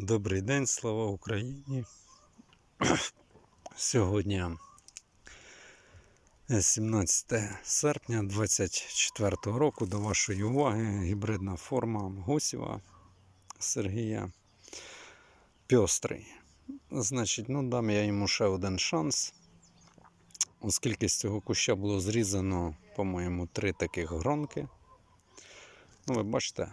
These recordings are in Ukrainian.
Добрий день, слава Україні. Сьогодні 17 серпня 24 року до вашої уваги гібридна форма Гусєва Сергія Пьострий. Значить, ну дам я йому ще один шанс. Оскільки з цього куща було зрізано, по-моєму, три таких гронки. Ну, ви бачите,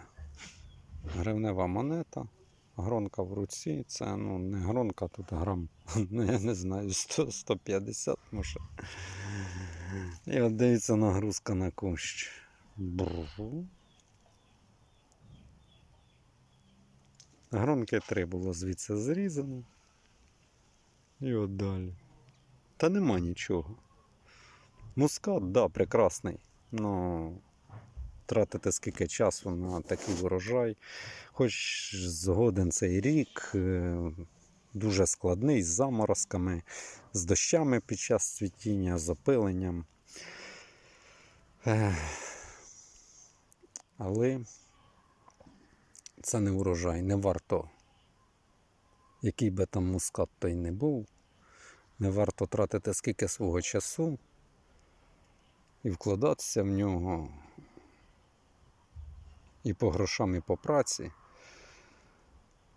гривнева монета. Гронка в руці, це ну не гронка, тут грам, ну я не знаю, 100, 150 може. І от дивіться нагрузка на кущ. Бру. Гронки три було звідси зрізано. І от далі. Та нема нічого. Мускат, да, прекрасний. Ну, тратити скільки часу на такий урожай. Хоч згоден цей рік е, дуже складний з заморозками, з дощами під час цвітіння, з опиленням. Але це не урожай, не варто, який би там мускат той не був, не варто тратити скільки свого часу і вкладатися в нього і по грошам, і по праці,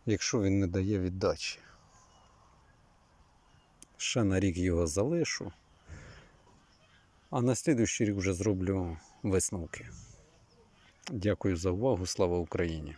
якщо він не дає віддачі. Ще на рік його залишу, а на слідуючий рік вже зроблю висновки. Дякую за увагу. Слава Україні!